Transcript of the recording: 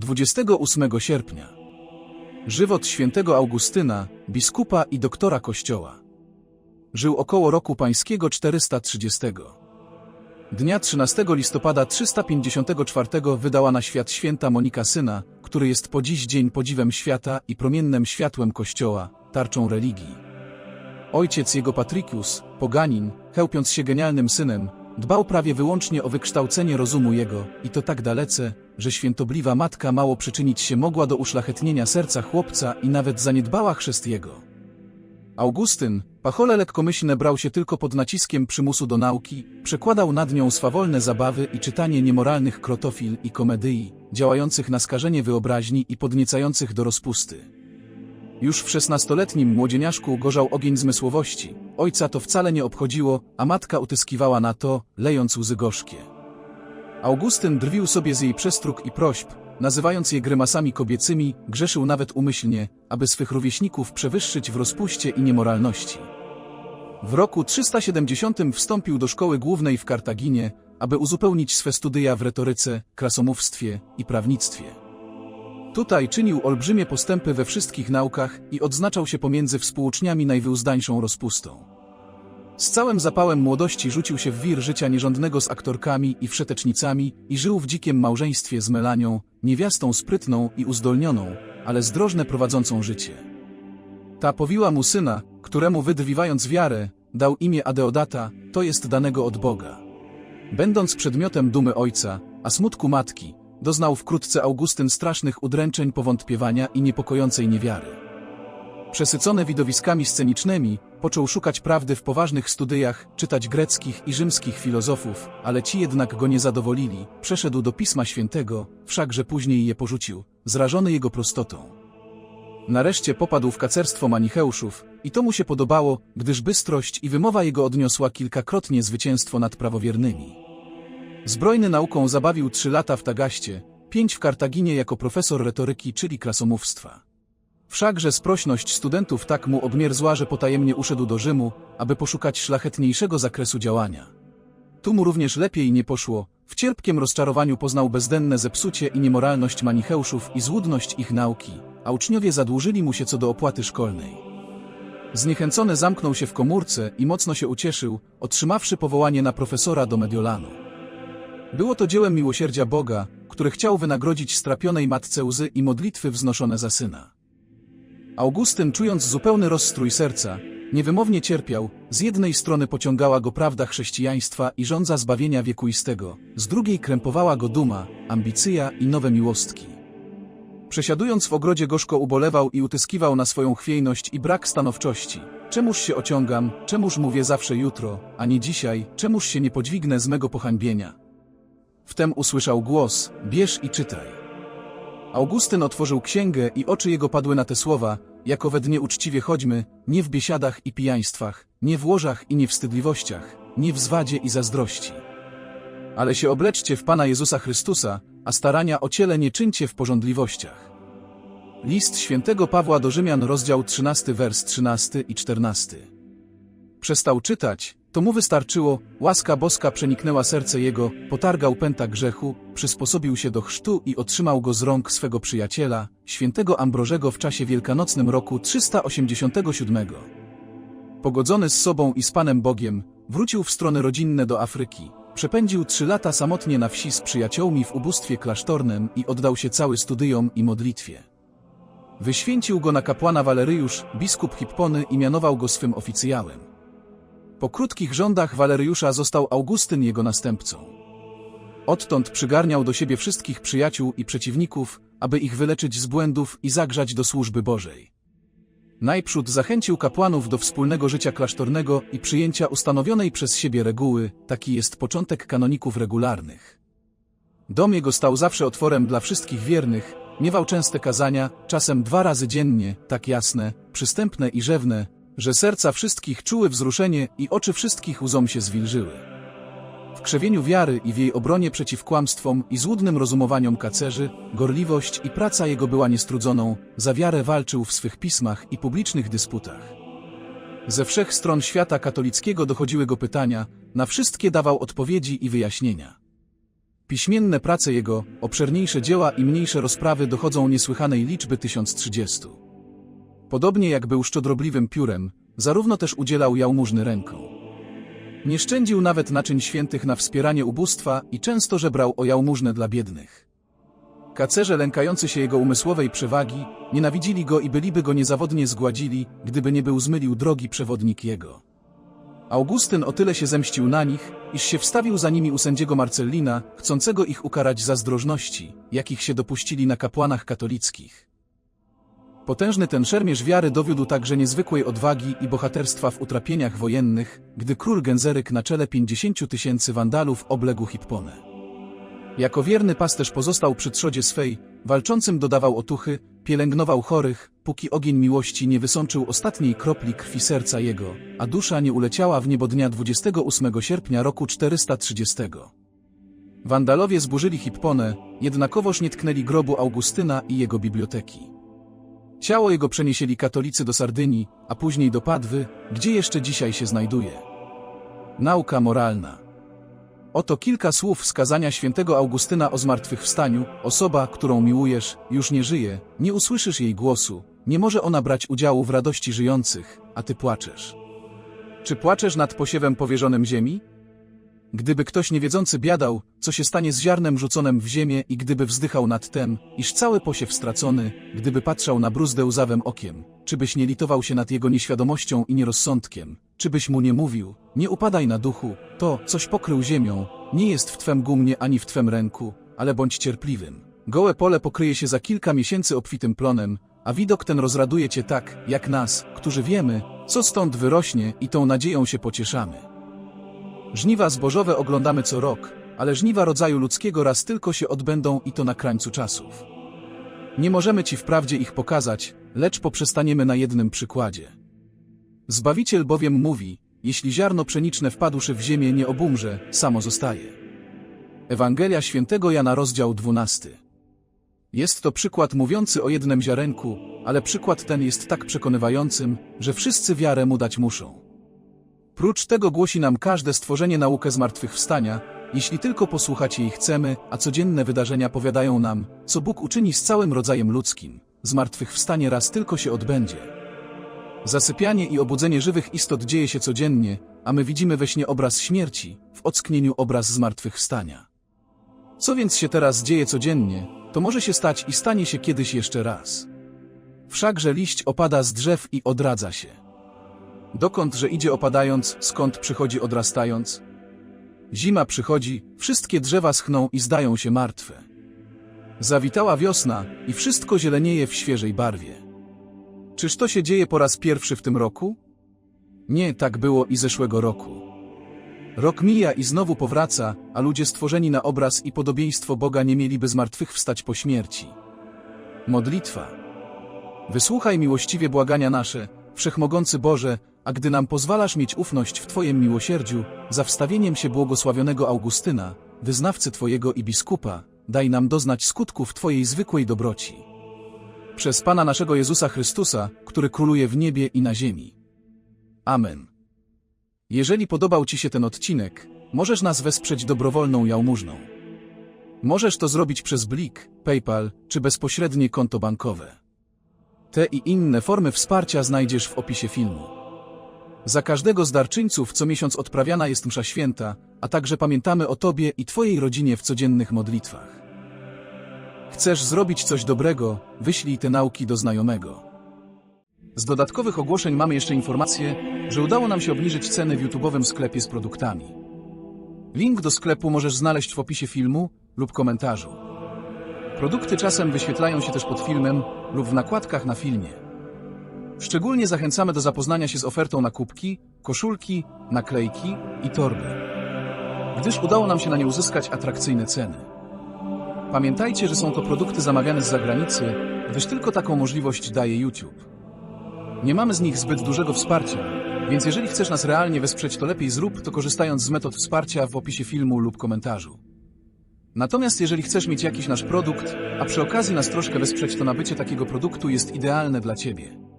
28 sierpnia. Żywot świętego Augustyna, biskupa i doktora kościoła. Żył około roku pańskiego 430. Dnia 13 listopada 354 wydała na świat święta Monika syna, który jest po dziś dzień podziwem świata i promiennym światłem kościoła, tarczą religii. Ojciec jego Patricius, poganin, chełpiąc się genialnym synem, dbał prawie wyłącznie o wykształcenie rozumu jego i to tak dalece, że świętobliwa matka mało przyczynić się mogła do uszlachetnienia serca chłopca i nawet zaniedbała chrzest jego. Augustyn, pachole lekkomyślne brał się tylko pod naciskiem przymusu do nauki, przekładał nad nią swawolne zabawy i czytanie niemoralnych krotofil i komedii, działających na skażenie wyobraźni i podniecających do rozpusty. Już w szesnastoletnim młodzieniaszku gorzał ogień zmysłowości. Ojca to wcale nie obchodziło, a matka utyskiwała na to, lejąc łzy gorzkie. Augustyn drwił sobie z jej przestróg i prośb, nazywając je grymasami kobiecymi, grzeszył nawet umyślnie, aby swych rówieśników przewyższyć w rozpuście i niemoralności. W roku 370 wstąpił do szkoły głównej w Kartaginie, aby uzupełnić swe studia w retoryce, krasomówstwie i prawnictwie. Tutaj czynił olbrzymie postępy we wszystkich naukach i odznaczał się pomiędzy współuczniami najwyuzdańszą rozpustą. Z całym zapałem młodości rzucił się w wir życia nierządnego z aktorkami i wszetecznicami i żył w dzikim małżeństwie z Melanią, niewiastą sprytną i uzdolnioną, ale zdrożne prowadzącą życie. Ta powiła mu syna, któremu wydrwiwając wiarę, dał imię Adeodata, to jest danego od Boga. Będąc przedmiotem dumy ojca, a smutku matki, doznał wkrótce Augustyn strasznych udręczeń powątpiewania i niepokojącej niewiary. Przesycony widowiskami scenicznymi, począł szukać prawdy w poważnych studiach, czytać greckich i rzymskich filozofów, ale ci jednak go nie zadowolili. Przeszedł do Pisma Świętego, wszakże później je porzucił, zrażony jego prostotą. Nareszcie popadł w kacerstwo manicheuszów i to mu się podobało, gdyż bystrość i wymowa jego odniosła kilkakrotnie zwycięstwo nad prawowiernymi. Zbrojny nauką zabawił trzy lata w Tagaście, pięć w Kartaginie jako profesor retoryki, czyli krasomówstwa. Wszakże sprośność studentów tak mu obmierzła, że potajemnie uszedł do Rzymu, aby poszukać szlachetniejszego zakresu działania. Tu mu również lepiej nie poszło, w cierpkim rozczarowaniu poznał bezdenne zepsucie i niemoralność manicheuszów i złudność ich nauki, a uczniowie zadłużyli mu się co do opłaty szkolnej. Zniechęcony zamknął się w komórce i mocno się ucieszył, otrzymawszy powołanie na profesora do Mediolanu. Było to dziełem miłosierdzia Boga, który chciał wynagrodzić strapionej matce łzy i modlitwy wznoszone za syna. Augustyn, czując zupełny rozstrój serca, niewymownie cierpiał, z jednej strony pociągała go prawda chrześcijaństwa i żądza zbawienia wiekuistego, z drugiej krępowała go duma, ambicja i nowe miłostki. Przesiadując w ogrodzie gorzko ubolewał i utyskiwał na swoją chwiejność i brak stanowczości. Czemuż się ociągam, czemuż mówię zawsze jutro, a nie dzisiaj, czemuż się nie podźwignę z mego pohańbienia. Wtem usłyszał głos, bierz i czytaj. Augustyn otworzył księgę i oczy jego padły na te słowa, jako we dnie uczciwie chodźmy, nie w biesiadach i pijaństwach, nie w łożach i niewstydliwościach, nie w zwadzie i zazdrości. Ale się obleczcie w Pana Jezusa Chrystusa, a starania o ciele nie czyńcie w porządliwościach. List świętego Pawła do Rzymian, rozdział 13, wers 13 i 14. Przestał czytać, to mu wystarczyło, łaska boska przeniknęła serce jego, potargał pęta grzechu, przysposobił się do chrztu i otrzymał go z rąk swego przyjaciela, świętego Ambrożego w czasie wielkanocnym roku 387. Pogodzony z sobą i z Panem Bogiem, wrócił w strony rodzinne do Afryki. Przepędził trzy lata samotnie na wsi z przyjaciółmi w ubóstwie klasztornym i oddał się cały studyjom i modlitwie. Wyświęcił go na kapłana Waleryjusz, biskup Hippony i mianował go swym oficjałem. Po krótkich rządach Waleryjusza został Augustyn jego następcą. Odtąd przygarniał do siebie wszystkich przyjaciół i przeciwników, aby ich wyleczyć z błędów i zagrzać do służby Bożej. Najprzód zachęcił kapłanów do wspólnego życia klasztornego i przyjęcia ustanowionej przez siebie reguły, taki jest początek kanoników regularnych. Dom jego stał zawsze otworem dla wszystkich wiernych, miewał częste kazania, czasem dwa razy dziennie, tak jasne, przystępne i rzewne, że serca wszystkich czuły wzruszenie i oczy wszystkich łzom się zwilżyły. W krzewieniu wiary i w jej obronie przeciw kłamstwom i złudnym rozumowaniom kacerzy, gorliwość i praca jego była niestrudzoną, za wiarę walczył w swych pismach i publicznych dysputach. Ze wszech stron świata katolickiego dochodziły go pytania, na wszystkie dawał odpowiedzi i wyjaśnienia. Piśmienne prace jego, obszerniejsze dzieła i mniejsze rozprawy dochodzą niesłychanej liczby 1030. Podobnie jak był szczodrobliwym piórem, zarówno też udzielał jałmużny ręką. Nie szczędził nawet naczyń świętych na wspieranie ubóstwa i często żebrał o jałmużnę dla biednych. Kacerze lękający się jego umysłowej przewagi, nienawidzili go i byliby go niezawodnie zgładzili, gdyby nie był zmylił drogi przewodnik jego. Augustyn o tyle się zemścił na nich, iż się wstawił za nimi u sędziego Marcellina, chcącego ich ukarać za zdrożności, jakich się dopuścili na kapłanach katolickich. Potężny ten szermierz wiary dowiódł także niezwykłej odwagi i bohaterstwa w utrapieniach wojennych, gdy król Genzeryk na czele 50 tysięcy wandalów obległ Hipponę. Jako wierny pasterz pozostał przy trzodzie swej, walczącym dodawał otuchy, pielęgnował chorych, póki ogień miłości nie wysączył ostatniej kropli krwi serca jego, a dusza nie uleciała w niebo dnia 28 sierpnia roku 430. Wandalowie zburzyli Hipponę, jednakowoż nie tknęli grobu Augustyna i jego biblioteki. Ciało jego przenieśli katolicy do Sardynii, a później do Padwy, gdzie jeszcze dzisiaj się znajduje. Nauka moralna. Oto kilka słów wskazania świętego Augustyna o zmartwychwstaniu. Osoba, którą miłujesz, już nie żyje, nie usłyszysz jej głosu, nie może ona brać udziału w radości żyjących, a ty płaczesz. Czy płaczesz nad posiewem powierzonym ziemi? Gdyby ktoś niewiedzący biadał, co się stanie z ziarnem rzuconym w ziemię i gdyby wzdychał nad tem, iż cały posiew stracony, gdyby patrzał na bruzdę łzawym okiem, czy byś nie litował się nad jego nieświadomością i nierozsądkiem, czy byś mu nie mówił, nie upadaj na duchu, to, coś pokrył ziemią, nie jest w twem gumnie ani w twem ręku, ale bądź cierpliwym. Gołe pole pokryje się za kilka miesięcy obfitym plonem, a widok ten rozraduje cię tak, jak nas, którzy wiemy, co stąd wyrośnie i tą nadzieją się pocieszamy. Żniwa zbożowe oglądamy co rok, ale żniwa rodzaju ludzkiego raz tylko się odbędą i to na krańcu czasów. Nie możemy ci wprawdzie ich pokazać, lecz poprzestaniemy na jednym przykładzie. Zbawiciel bowiem mówi, jeśli ziarno pszeniczne wpadłszy w ziemię nie obumrze, samo zostaje. Ewangelia świętego Jana rozdział 12. Jest to przykład mówiący o jednym ziarenku, ale przykład ten jest tak przekonywającym, że wszyscy wiarę mu dać muszą. Prócz tego głosi nam każde stworzenie naukę zmartwychwstania, jeśli tylko posłuchać jej chcemy, a codzienne wydarzenia powiadają nam, co Bóg uczyni z całym rodzajem ludzkim. Zmartwychwstanie raz tylko się odbędzie. Zasypianie i obudzenie żywych istot dzieje się codziennie, a my widzimy we śnie obraz śmierci, w ocknieniu obraz zmartwychwstania. Co więc się teraz dzieje codziennie, to może się stać i stanie się kiedyś jeszcze raz. Wszakże liść opada z drzew i odradza się. Dokąd, że idzie opadając, skąd przychodzi odrastając? Zima przychodzi, wszystkie drzewa schną i zdają się martwe. Zawitała wiosna i wszystko zielenieje w świeżej barwie. Czyż to się dzieje po raz pierwszy w tym roku? Nie, tak było i zeszłego roku. Rok mija i znowu powraca, a ludzie stworzeni na obraz i podobieństwo Boga nie mieliby zmartwychwstać po śmierci. Modlitwa. Wysłuchaj miłościwie błagania nasze, Wszechmogący Boże, a gdy nam pozwalasz mieć ufność w Twojem miłosierdziu, za wstawieniem się błogosławionego Augustyna, wyznawcy Twojego i biskupa, daj nam doznać skutków Twojej zwykłej dobroci. Przez Pana naszego Jezusa Chrystusa, który króluje w niebie i na ziemi. Amen. Jeżeli podobał Ci się ten odcinek, możesz nas wesprzeć dobrowolną jałmużną. Możesz to zrobić przez Blik, PayPal czy bezpośrednie konto bankowe. Te i inne formy wsparcia znajdziesz w opisie filmu. Za każdego z darczyńców co miesiąc odprawiana jest msza święta, a także pamiętamy o Tobie i Twojej rodzinie w codziennych modlitwach. Chcesz zrobić coś dobrego, wyślij te nauki do znajomego. Z dodatkowych ogłoszeń mamy jeszcze informację, że udało nam się obniżyć ceny w YouTube'owym sklepie z produktami. Link do sklepu możesz znaleźć w opisie filmu lub komentarzu. Produkty czasem wyświetlają się też pod filmem lub w nakładkach na filmie. Szczególnie zachęcamy do zapoznania się z ofertą na kubki, koszulki, naklejki i torby, gdyż udało nam się na nie uzyskać atrakcyjne ceny. Pamiętajcie, że są to produkty zamawiane z zagranicy, gdyż tylko taką możliwość daje YouTube. Nie mamy z nich zbyt dużego wsparcia, więc jeżeli chcesz nas realnie wesprzeć, to lepiej zrób to korzystając z metod wsparcia w opisie filmu lub komentarzu. Natomiast jeżeli chcesz mieć jakiś nasz produkt, a przy okazji nas troszkę wesprzeć, to nabycie takiego produktu jest idealne dla Ciebie.